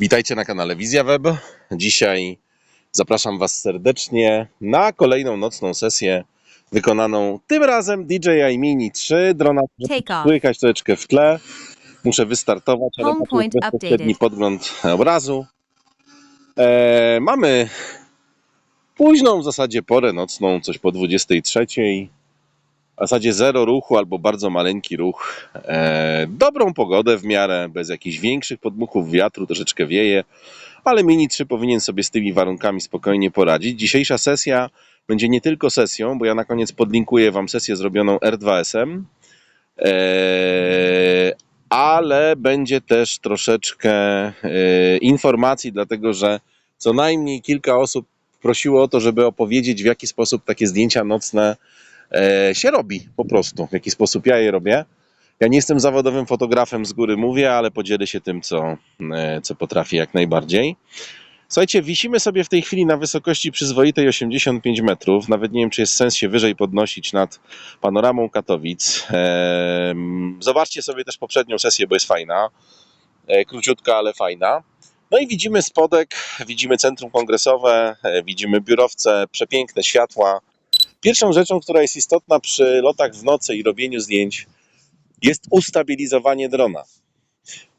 Witajcie na kanale Wizja Web. Dzisiaj zapraszam Was serdecznie na kolejną nocną sesję wykonaną tym razem DJI Mini 3. Drona słychać troszeczkę w tle. Muszę wystartować, ale bezpośredni updated. podgląd obrazu. E, mamy późną w zasadzie porę nocną, coś po 23. W zasadzie zero ruchu albo bardzo maleńki ruch. E, dobrą pogodę w miarę, bez jakichś większych podmuchów wiatru, troszeczkę wieje, ale Mini 3 powinien sobie z tymi warunkami spokojnie poradzić. Dzisiejsza sesja będzie nie tylko sesją, bo ja na koniec podlinkuję Wam sesję zrobioną R2S-em, e, ale będzie też troszeczkę e, informacji, dlatego że co najmniej kilka osób prosiło o to, żeby opowiedzieć, w jaki sposób takie zdjęcia nocne się robi po prostu, w jaki sposób ja je robię. Ja nie jestem zawodowym fotografem, z góry mówię, ale podzielę się tym, co, e, co potrafię jak najbardziej. Słuchajcie, wisimy sobie w tej chwili na wysokości przyzwoitej 85 metrów. Nawet nie wiem, czy jest sens się wyżej podnosić nad panoramą Katowic. Zobaczcie sobie też poprzednią sesję, bo jest fajna. E, Króciutka, ale fajna. No i widzimy spodek, widzimy centrum kongresowe, e, widzimy biurowce, przepiękne światła. Pierwszą rzeczą, która jest istotna przy lotach w nocy i robieniu zdjęć, jest ustabilizowanie drona.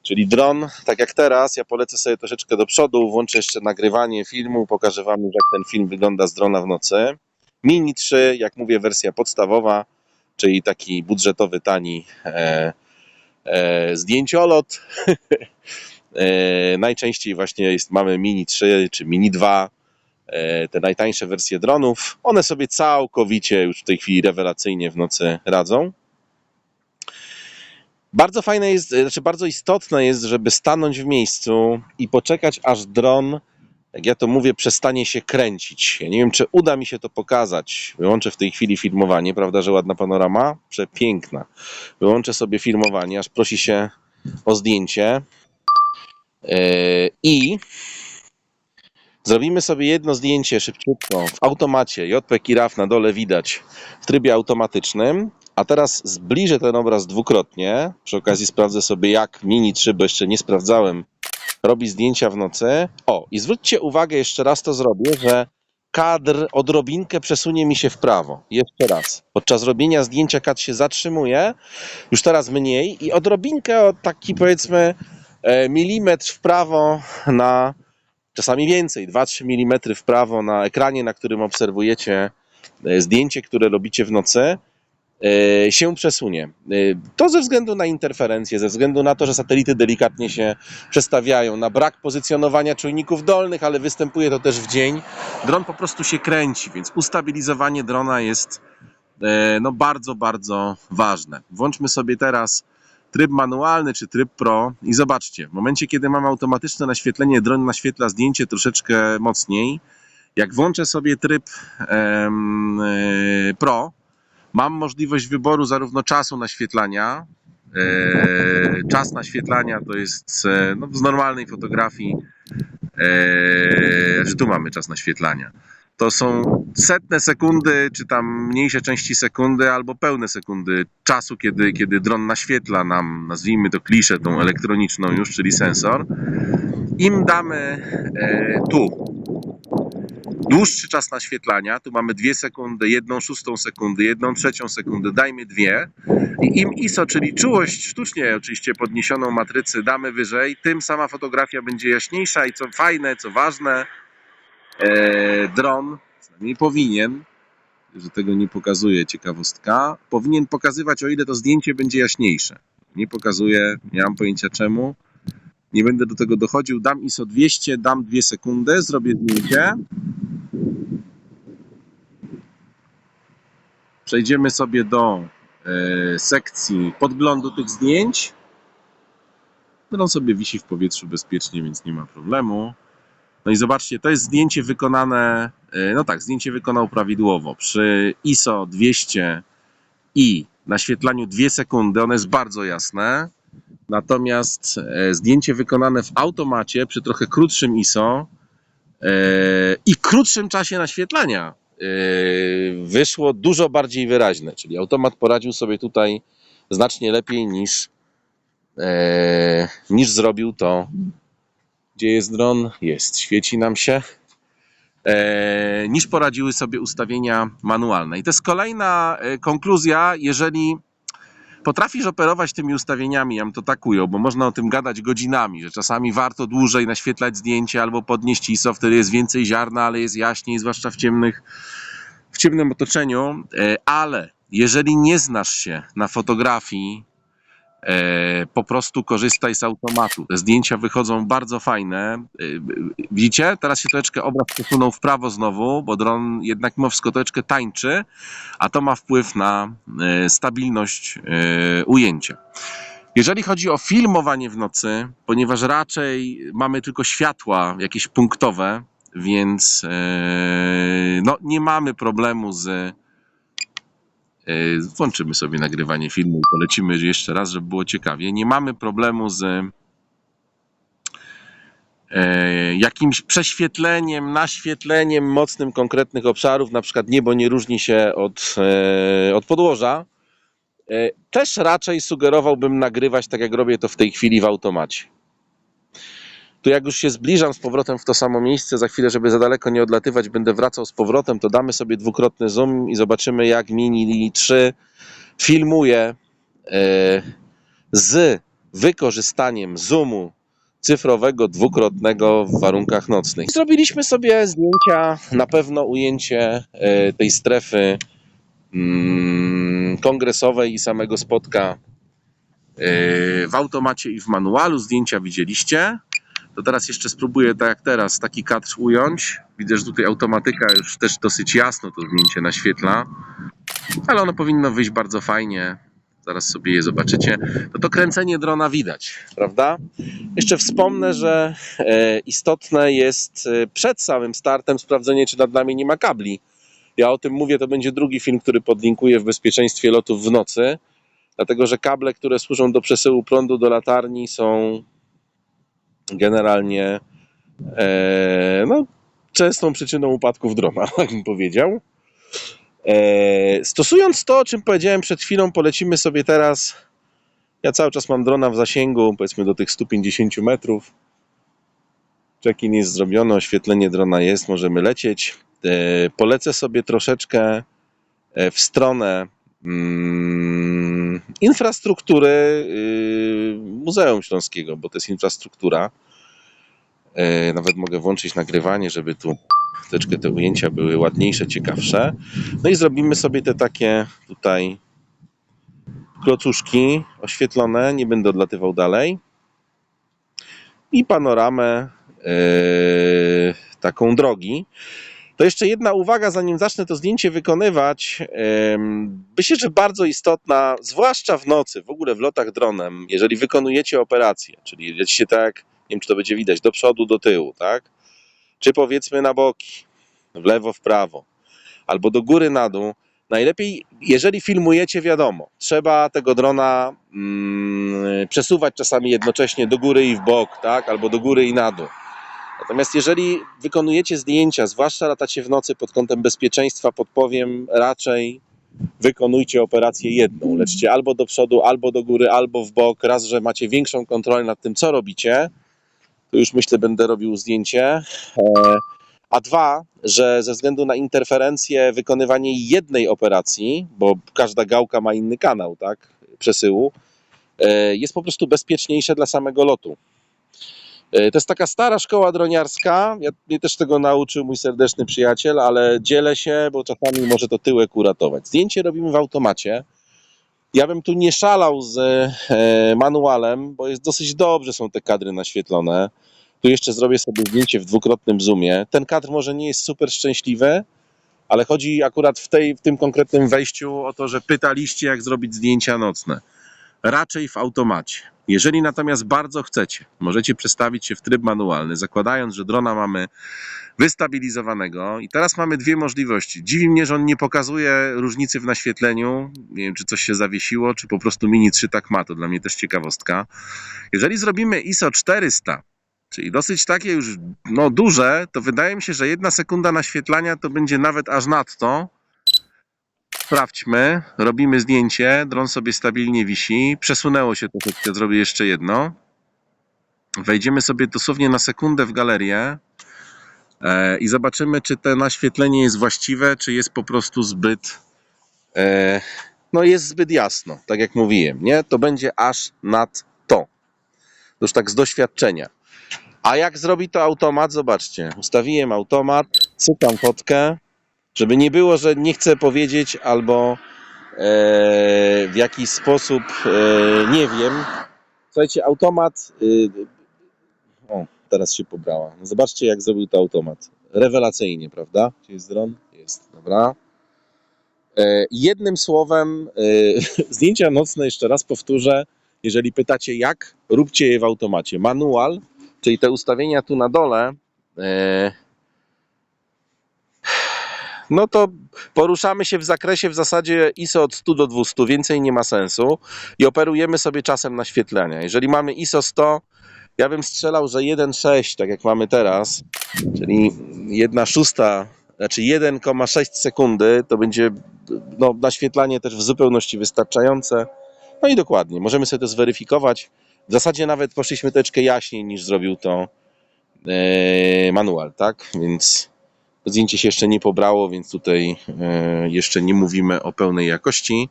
Czyli dron, tak jak teraz, ja polecę sobie troszeczkę do przodu, włączę jeszcze nagrywanie filmu, pokażę Wam, jak ten film wygląda z drona w nocy. Mini 3, jak mówię, wersja podstawowa, czyli taki budżetowy, tani e, e, zdjęciolot. e, najczęściej właśnie jest, mamy Mini 3 czy Mini 2, e, te najtańsze wersje dronów. One sobie całkowicie już w tej chwili rewelacyjnie w nocy radzą. Bardzo fajne jest, znaczy bardzo istotne jest, żeby stanąć w miejscu i poczekać, aż dron, jak ja to mówię, przestanie się kręcić. Ja nie wiem, czy uda mi się to pokazać. Wyłączę w tej chwili filmowanie, prawda, że ładna panorama? Przepiękna. Wyłączę sobie filmowanie, aż prosi się o zdjęcie. Yy, I zrobimy sobie jedno zdjęcie szybciutko w automacie. JPEG i RAW na dole widać w trybie automatycznym. A teraz zbliżę ten obraz dwukrotnie. Przy okazji sprawdzę sobie, jak Mini 3, bo jeszcze nie sprawdzałem, robi zdjęcia w nocy. O, i zwróćcie uwagę, jeszcze raz to zrobię, że kadr odrobinkę przesunie mi się w prawo. Jeszcze raz. Podczas robienia zdjęcia kadr się zatrzymuje, już teraz mniej i odrobinkę, o taki powiedzmy e, milimetr w prawo na, czasami więcej, 2-3 mm w prawo na ekranie, na którym obserwujecie e, zdjęcie, które robicie w nocy e, się przesunie. E, To ze względu na interferencje, ze względu na to, że satelity delikatnie się przestawiają, na brak pozycjonowania czujników dolnych, ale występuje to też w dzień. Dron po prostu się kręci, więc ustabilizowanie drona jest no, bardzo, bardzo ważne. Włączmy sobie teraz tryb manualny czy tryb pro i zobaczcie, w momencie kiedy mam automatyczne naświetlenie, dron naświetla zdjęcie troszeczkę mocniej. Jak włączę sobie tryb em, e, pro, Mam możliwość wyboru zarówno czasu naświetlania. E, czas naświetlania to jest e, no, z normalnej fotografii, e, że tu mamy czas naświetlania. To są setne sekundy, czy tam mniejsze części sekundy, albo pełne sekundy czasu, kiedy, kiedy dron naświetla nam, nazwijmy to kliszę, tą elektroniczną już, czyli sensor. Im damy e, tu dłuższy czas naświetlania, tu mamy 2 sekundy, 1 szóstą sekundy, 1 trzecią sekundy, dajmy dwie. I im ISO, czyli czułość sztucznie oczywiście podniesioną matrycy damy wyżej, tym sama fotografia będzie jaśniejsza i co fajne, co ważne, e, dron, przynajmniej powinien, że tego nie pokazuje ciekawostka, powinien pokazywać o ile to zdjęcie będzie jaśniejsze. Nie pokazuje, nie mam pojęcia czemu. Nie będę do tego dochodził. Dam ISO 200, dam 2 sekundy, zrobię zdjęcie. Przejdziemy sobie do e, sekcji podglądu tych zdjęć. Dron sobie wisi w powietrzu bezpiecznie, więc nie ma problemu. No i zobaczcie, to jest zdjęcie wykonane, e, no tak, zdjęcie wykonał prawidłowo. Przy ISO 200 i naświetlaniu 2 sekundy, one jest bardzo jasne. Natomiast e, zdjęcie wykonane w automacie przy trochę krótszym ISO e, i krótszym czasie naświetlania wyszło dużo bardziej wyraźne. Czyli automat poradził sobie tutaj znacznie lepiej niż, niż zrobił to Gdzie jest dron? Jest, świeci nam się. E, niż poradziły sobie ustawienia manualne. I to jest kolejna e, konkluzja, jeżeli potrafisz operować tymi ustawieniami, ja to tak ujął, bo można o tym gadać godzinami, że czasami warto dłużej naświetlać zdjęcie albo podnieść ISO, wtedy jest więcej ziarna, ale jest jaśniej, zwłaszcza w ciemnych, w ciemnym otoczeniu, e, ale jeżeli nie znasz się na fotografii, po prostu korzystaj z automatu. Te zdjęcia wychodzą bardzo fajne. E, Widzicie? Teraz się troszeczkę obraz przesunął w prawo znowu, bo dron jednak mimo wszystko troszeczkę tańczy, a to ma wpływ na e, stabilność e, ujęcia. Jeżeli chodzi o filmowanie w nocy, ponieważ raczej mamy tylko światła jakieś punktowe, więc e, no, nie mamy problemu z. e, Włączymy sobie nagrywanie filmu i polecimy jeszcze raz, żeby było ciekawie. Nie mamy problemu z e, jakimś prześwietleniem, naświetleniem mocnym konkretnych obszarów, na przykład niebo nie różni się od, e, od podłoża. Też raczej sugerowałbym nagrywać tak, jak robię to w tej chwili w automacie. Tu jak już się zbliżam z powrotem w to samo miejsce, za chwilę, żeby za daleko nie odlatywać, będę wracał z powrotem, to damy sobie dwukrotny zoom i zobaczymy, jak Mini 3 filmuje e, z wykorzystaniem zoomu cyfrowego dwukrotnego w warunkach nocnych. Zrobiliśmy sobie zdjęcia, na pewno ujęcie e, tej strefy mm, kongresowej i samego spotka e, w automacie i w manualu. Zdjęcia widzieliście. To teraz jeszcze spróbuję, tak jak teraz, taki kadr ująć. Widzę, że tutaj automatyka już też dosyć jasno to zdjęcie naświetla, ale ono powinno wyjść bardzo fajnie. Zaraz sobie je zobaczycie. No to kręcenie drona widać, prawda? Jeszcze wspomnę, że e, istotne jest e, przed samym startem sprawdzenie, czy nad nami nie ma kabli. Ja o tym mówię, to będzie drugi film, który podlinkuję w bezpieczeństwie lotów w nocy, dlatego że kable, które służą do przesyłu prądu do latarni są generalnie e, no, częstą przyczyną upadków drona, tak bym powiedział. E, stosując to, o czym powiedziałem przed chwilą, polecimy sobie teraz. Ja cały czas mam drona w zasięgu, powiedzmy do tych 150 metrów. Check-in jest zrobiony, oświetlenie drona jest, możemy lecieć. E, polecę sobie troszeczkę w stronę mm, infrastruktury y, Muzeum Śląskiego, bo to jest infrastruktura. E, Nawet mogę włączyć nagrywanie, żeby tu troszeczkę te ujęcia były ładniejsze, ciekawsze. No i zrobimy sobie te takie tutaj klocuszki oświetlone, nie będę odlatywał dalej. I panoramę e, taką drogi. To jeszcze jedna uwaga, zanim zacznę to zdjęcie wykonywać. Myślę, że bardzo istotna, zwłaszcza w nocy, w ogóle w lotach dronem, jeżeli wykonujecie operację, czyli lecicie tak, nie wiem czy to będzie widać, do przodu, do tyłu, tak? Czy powiedzmy na boki, w lewo, w prawo, albo do góry, na dół. Najlepiej, jeżeli filmujecie, wiadomo, trzeba tego drona mm, przesuwać czasami jednocześnie do góry i w bok, tak? Albo do góry i na dół. Natomiast jeżeli wykonujecie zdjęcia, zwłaszcza latacie w nocy pod kątem bezpieczeństwa, podpowiem raczej wykonujcie operację jedną. Lećcie albo do przodu, albo do góry, albo w bok. Raz, że macie większą kontrolę nad tym, co robicie. To już myślę, będę robił zdjęcie. E, A dwa, że ze względu na interferencję, wykonywanie jednej operacji, bo każda gałka ma inny kanał, tak, przesyłu, e, jest po prostu bezpieczniejsze dla samego lotu. E, To jest taka stara szkoła droniarska. Ja, mnie też tego nauczył mój serdeczny przyjaciel, ale dzielę się, bo czasami może to tyłek uratować. Zdjęcie robimy w automacie. Ja bym tu nie szalał z e, manualem, bo jest dosyć dobrze są te kadry naświetlone. Tu jeszcze zrobię sobie zdjęcie w dwukrotnym zoomie. Ten kadr może nie jest super szczęśliwy, ale chodzi akurat w, tej, w tym konkretnym wejściu o to, że pytaliście, jak zrobić zdjęcia nocne. Raczej w automacie. Jeżeli natomiast bardzo chcecie, możecie przestawić się w tryb manualny, zakładając, że drona mamy wystabilizowanego. I teraz mamy dwie możliwości. Dziwi mnie, że on nie pokazuje różnicy w naświetleniu. Nie wiem, czy coś się zawiesiło, czy po prostu Mini 3 tak ma. To dla mnie też ciekawostka. Jeżeli zrobimy ISO 400, czyli dosyć takie już no, duże, to wydaje mi się, że jedna sekunda naświetlania to będzie nawet aż nadto. Sprawdźmy, robimy zdjęcie, dron sobie stabilnie wisi, przesunęło się troszeczkę, zrobię jeszcze jedno. wejdziemy sobie dosłownie na sekundę w galerię e, i zobaczymy, czy to naświetlenie jest właściwe, czy jest po prostu zbyt. E, no, jest zbyt jasno, tak jak mówiłem, nie? To będzie aż nad to. To już tak z doświadczenia. A jak zrobi to automat? Zobaczcie, ustawiłem automat, cykam fotkę, żeby nie było, że nie chcę powiedzieć albo e, w jakiś sposób e, nie wiem. Słuchajcie, automat. y, o, teraz się pobrała. No zobaczcie, jak zrobił to automat. Rewelacyjnie, prawda? Gdzie jest dron? Jest, dobra. E, jednym słowem, e, zdjęcia nocne, jeszcze raz powtórzę. Jeżeli pytacie jak, róbcie je w automacie. Manual, czyli te ustawienia tu na dole, e, no to poruszamy się w zakresie w zasadzie ISO od 100 do 200, więcej nie ma sensu i operujemy sobie czasem naświetlania. Jeżeli mamy ISO 100, ja bym strzelał, że 1,6, tak jak mamy teraz, czyli 1 szósta, znaczy 1,6 sekundy, to będzie no, naświetlanie też w zupełności wystarczające. No i dokładnie, możemy sobie to zweryfikować. W zasadzie nawet poszliśmy troszeczkę jaśniej niż zrobił to e, manual, tak? Więc zdjęcie się jeszcze nie pobrało, więc tutaj e, jeszcze nie mówimy o pełnej jakości.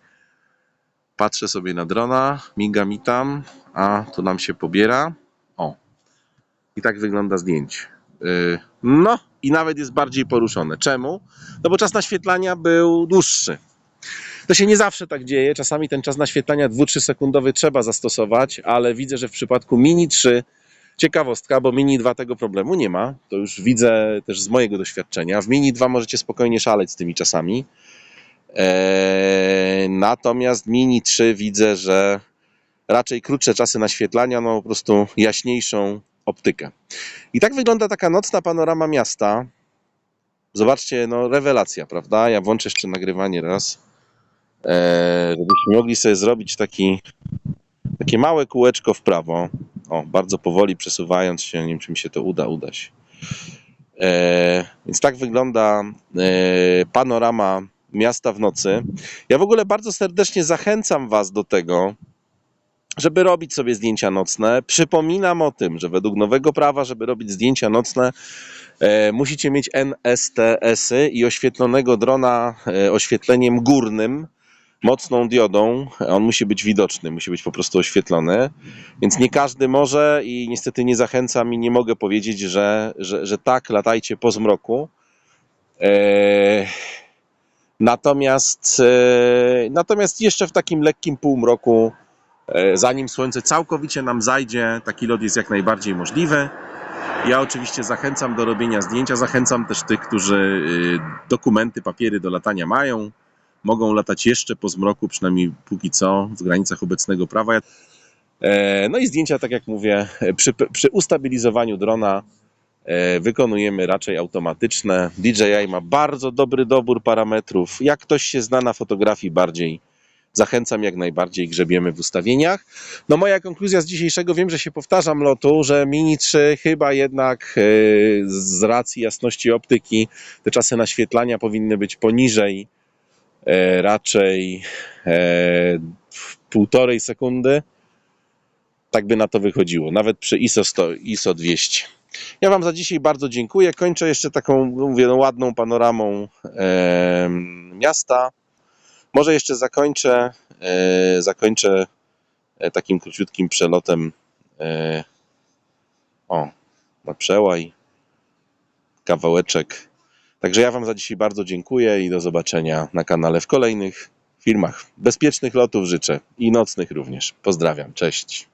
Patrzę sobie na drona, miga mi tam, a tu nam się pobiera. O, i tak wygląda zdjęcie. E, No i nawet jest bardziej poruszone. Czemu? No bo czas naświetlania był dłuższy. To się nie zawsze tak dzieje. Czasami ten czas naświetlania 2-3 sekundowy trzeba zastosować, ale widzę, że w przypadku Mini 3 ciekawostka, bo Mini 2 tego problemu nie ma. To już widzę też z mojego doświadczenia. W Mini 2 możecie spokojnie szaleć z tymi czasami. Eee, natomiast Mini 3 widzę, że raczej krótsze czasy naświetlania, no po prostu jaśniejszą optykę. I tak wygląda taka nocna panorama miasta. Zobaczcie, no rewelacja, prawda? Ja włączę jeszcze nagrywanie raz, eee, żebyśmy mogli sobie zrobić taki, takie małe kółeczko w prawo. O, bardzo powoli przesuwając się, nie wiem czy mi się to uda, uda się. Eee, więc tak wygląda eee, panorama miasta w nocy. Ja w ogóle bardzo serdecznie zachęcam Was do tego, żeby robić sobie zdjęcia nocne. Przypominam o tym, że według nowego prawa, żeby robić zdjęcia nocne, e, musicie mieć NSTS-y i oświetlonego drona e, oświetleniem górnym, mocną diodą. On musi być widoczny, musi być po prostu oświetlony. Więc nie każdy może i niestety nie zachęcam i nie mogę powiedzieć, że, że, że tak, latajcie po zmroku. E, Natomiast, e, natomiast jeszcze w takim lekkim półmroku, e, zanim słońce całkowicie nam zajdzie, taki lot jest jak najbardziej możliwy. Ja oczywiście zachęcam do robienia zdjęcia, zachęcam też tych, którzy dokumenty, papiery do latania mają. Mogą latać jeszcze po zmroku, przynajmniej póki co, w granicach obecnego prawa. E, No i zdjęcia, tak jak mówię, przy, przy ustabilizowaniu drona e, wykonujemy raczej automatyczne. DJI ma bardzo dobry dobór parametrów. Jak ktoś się zna na fotografii bardziej, zachęcam jak najbardziej, grzebiemy w ustawieniach. No moja konkluzja z dzisiejszego, wiem, że się powtarzam lotu, że Mini 3 chyba jednak e, z racji jasności optyki te czasy naświetlania powinny być poniżej raczej e, w półtorej sekundy. Tak by na to wychodziło, nawet przy ISO 100, ISO 200. Ja Wam za dzisiaj bardzo dziękuję. Kończę jeszcze taką, mówię, no, ładną panoramą e, miasta. Może jeszcze zakończę, e, zakończę e, takim króciutkim przelotem. E, o, na przełaj, kawałeczek. Także ja Wam za dzisiaj bardzo dziękuję i do zobaczenia na kanale w kolejnych filmach. Bezpiecznych lotów życzę i nocnych również. Pozdrawiam, cześć.